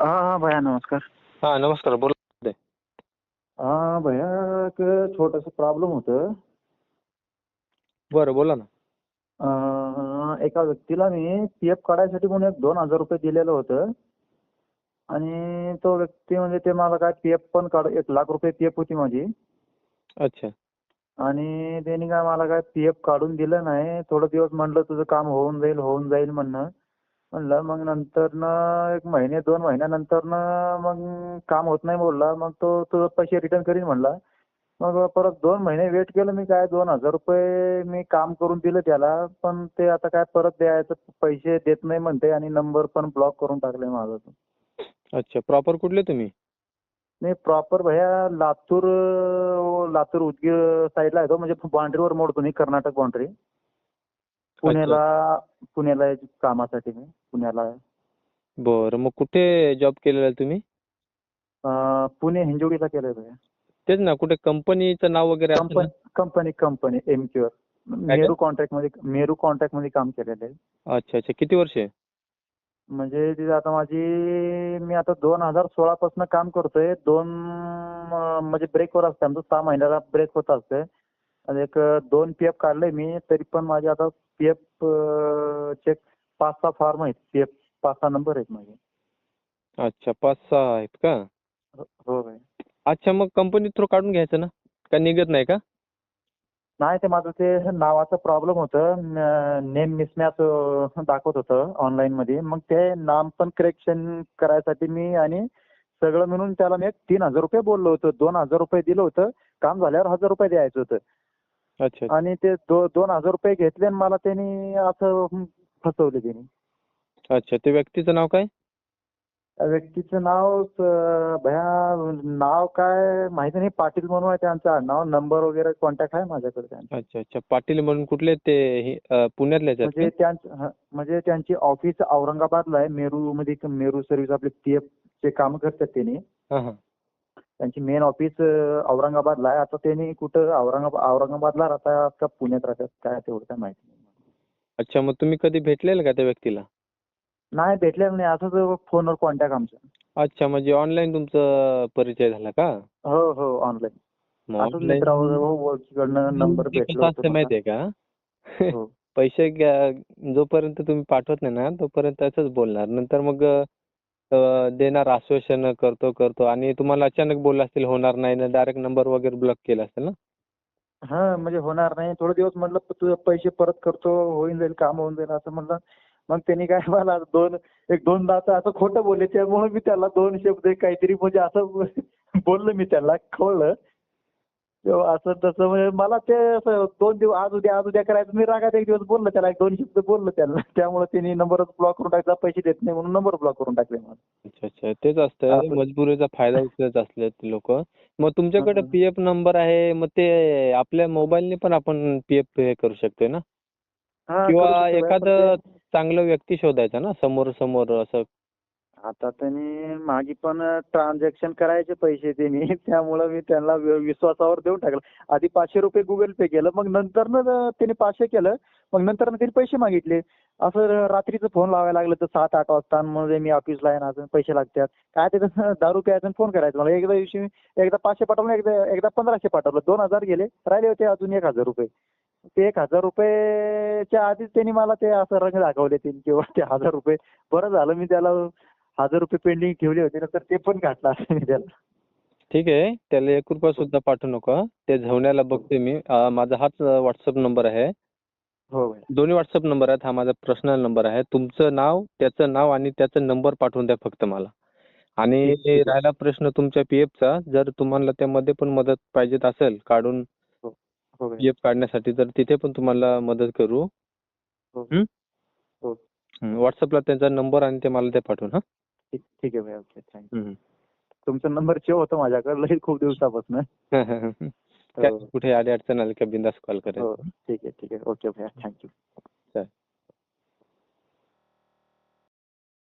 हा हा भैया नमस्कार. हा नमस्कार बोला. हा भैया एक छोटंसं प्रॉब्लेम होतं. बरं बोला ना. अं, एका व्यक्तीला मी पी एफ काढायसाठी म्हणून एक दोन हजार रुपये दिलेलं होतं. आणि तो व्यक्ती म्हणजे ते मला काय पी एफ पण काढ एक लाख रुपये पी एफ होती माझी. अच्छा. आणि त्यांनी काय मला काय पी एफ काढून दिलं नाही. थोडं दिवस म्हणलं तुझं काम होऊन जाईल होऊन जाईल म्हणणं. म्हणलं मग नंतरनं एक महिने दोन महिन्यानंतरनं मग काम होत नाही बोलला. मग तो तुझं पैसे रिटर्न करीन म्हणला. मग परत दोन महिने वेट केलं मी काय दोन हजार रुपये मी काम करून दिलं त्याला. पण ते आता काय परत द्यायचं पैसे देत नाही म्हणते आणि नंबर पण ब्लॉक करून टाकलाय माझा तो. अच्छा प्रॉपर कुठले तुम्ही? नाही प्रॉपर भैया लातूर लातूर उदगीर साईडला आहे तो. म्हणजे बाउंड्रीवर मोडतो मी कर्नाटक बाउंड्री पुण्याला पुण्याला आहे कामासाठी मी पुण्याला आहे. बरं मग कुठे जॉब केलेला आहे तुम्ही? अं, पुणे हिंजवडीला केलंय भैया तेच ना कुठे कंपनीचं नाव वगैरे असेल ना? कंपनी कंपनी कंपनी एम क्यूअर मेरू कॉन्ट्रॅक्टमध्ये मेरू कॉन्ट्रॅक्टमध्ये काम केलेलं आहे. अच्छा अच्छा. किती वर्षे म्हणजे तिथे आता माझी मी आता दोन हजार सोळा पासून काम करतोय. दोन अं, म्हणजे ब्रेकवर असते आमचं सहा महिन्याला ब्रेक होत असते एक अं, दोन पी एफ काढले मी तरी पण माझे आता पी एफ चेक पाच सहा फॉर्म आहेत. पी एफ पाच सहा नंबर आहेत माझे. अच्छा पाच सहा आहेत का? हो- हो अच्छा मग कंपनी थ्रू काढून घ्यायचं ना? का निघत नाही का? नाही ते माझं ते नावाचं प्रॉब्लेम होतं. नेम मिसमॅच दाखवत होतं ऑनलाईन मध्ये. मग ते नाम पण करेक्शन करायसाठी मी आणि सगळं मिळून त्याला मी एक तीन हजार रुपये बोललो होतो. दोन हजार रुपये दिलं होतं. काम झाल्यावर हजार रुपये द्यायचं होतं. अच्छा. आणि ते दो दोन हजार रुपये घेतले आणि मला त्यांनी असं फसवले त्यांनी. अच्छा ते व्यक्तीचं नाव काय? त्या व्यक्तीचं नाव स- भया नाव काय माहिती नाही. पाटील म्हणून आहे त्यांचं नाव नंबर वगैरे कॉन्टॅक्ट आहे माझ्याकडे त्यांचा. अच्छा अच्छा. पाटील म्हणून कुठले ते हे, अं, पुण्यातलेच आहेत म्हणजे? त्यांचं हं, म्हणजे त्यांची ऑफिस औरंगाबादला आहे. मेरू मध्ये एक मेरू सर्व्हिस आपले पी एफ चे काम करतात त्यांनी. हा हा. त्यांची मेन ऑफिस औरंगाबादला आहे. आता त्यांनी कुठं औरंगाबाद औरंगाबादला राहतात का पुण्यात राहतात काय तेवढं काय माहिती नाही. अच्छा मग तुम्ही कधी भेटलेलं का त्या व्यक्तीला? नाही भेटलेलं नाही. असंच फोनवर कॉन्टॅक्ट आमचा. अच्छा म्हणजे ऑनलाईन तुमचा परिचय झाला का? हो हो ऑनलाईन मग असंच online- मित्रावर ओळखीकडनं नंबर ते कसं असतं. माहितीये का? हो. पैसे घ्या- जोपर्यंत तुम्ही पाठवत नाही ना तोपर्यंत असंच बोलणार. नंतर मग देणार आश्वासन करतो करतो. आणि तुम्हाला अचानक बोलला असतील होणार नाही ना डायरेक्ट नंबर वगैरे ब्लॉक केला असेल ना? हा म्हणजे होणार नाही. थोडे दिवस म्हटलं प- तुझे पैसे परत करतो होऊन जाईल काम होऊन जाईल असं म्हणलं मग त्यांनी काय मला दोन एक दोनदा असं असं खोटं बोलले त्यामुळे मी त्याला दोन शब्द काहीतरी म्हणजे असं बोललो मी त्याला कळलं. असं तसं म्हणजे मला ते असं दोन दिवस आज उद्या आज उद्या करायचं. मी रागात एक दिवस बोललो त्याला एक दोन शब्द बोललो त्याला. त्यामुळे त्यांनी नंबरच ब्लॉक करून टाकला. पैसे देत नाही म्हणून नंबर ब्लॉक करून टाकले मला. अच्छा अच्छा. तेच असतं. असं- मजबुरीचा फायदा उचलत असले ते लोक. मग तुमच्याकडे हा. पी एफ नंबर आहे. मग ते आपल्या मोबाईलने पण आपण पी एफ हे करू शकतोय ना? किंवा शकतो एखादं चांगलं व्यक्ती शोधायचा ना? समोर समोर असं आता त्यांनी माझी पण ट्रान्झॅक्शन करायचे पैसे त्यांनी. त्यामुळे मी त्यांना विश्वासावर देऊन टाकलं. आधी पाचशे रुपये गुगल पे केलं. मग नंतर त्यांनी पाचशे केलं. मग नंतर त्यांनी पैसे मागितले. असं रात्रीचं फोन लावायला लागलं तर सात आठ वाजता. म्हणजे मी ऑफिसला आहे ना अजून पैसे लागतात. काय ते दारू प्यायचं फोन करायचं. मला एकदा दिवशी एकदा पाचशे पाठवलं एकदा एकदा पंधराशे पाठवलं. दोन हजार गेले. राहिले होते अजून एक हजार रुपये. ते एक हजार रुपयेच्या आधीच त्यांनी मला ते असं रंग दाखवले त्यांनी किंवा ते हजार रुपये. बरं झालं मी त्याला हजार रुपये पेंडिंग ठेवले होते तर ते पण घातलं त्याला. ठीक आहे त्याला एक रुपया सुद्धा पाठवू नका. ते झवण्याला बघते मी. अं, माझा हाच व्हॉट्सअप नंबर आहे. हो भाई दोन्ही व्हॉट्सअप नंबर आहेत हा माझा पर्सनल नंबर आहे. तुमचं नाव त्याचं नाव आणि त्याचा नंबर पाठवून द्या फक्त मला. आणि ठीक- ठीक. आहे. राहिला प्रश्न तुमच्या पी चा. जर तुम्हाला त्यामध्ये पण मदत पाहिजेत असेल काढून हो भाई पी एफ काढण्यासाठी तर तिथे पण तुम्हाला मदत करू. हो. हं? हो. हं, व्हॉट्सअपला त्यांचा नंबर आणि ते मला ते पाठवून हा? ठीक ठीक आहे भाई ओके थँक्यू. तुमचा नंबर सेव्ह होता माझ्याकडे लई खूप दिवसापासून. कुठे आडी अडचण आली का बिंदास कॉल करेल. ठीक आहे ठीक आहे. ओके भैया थँक्यू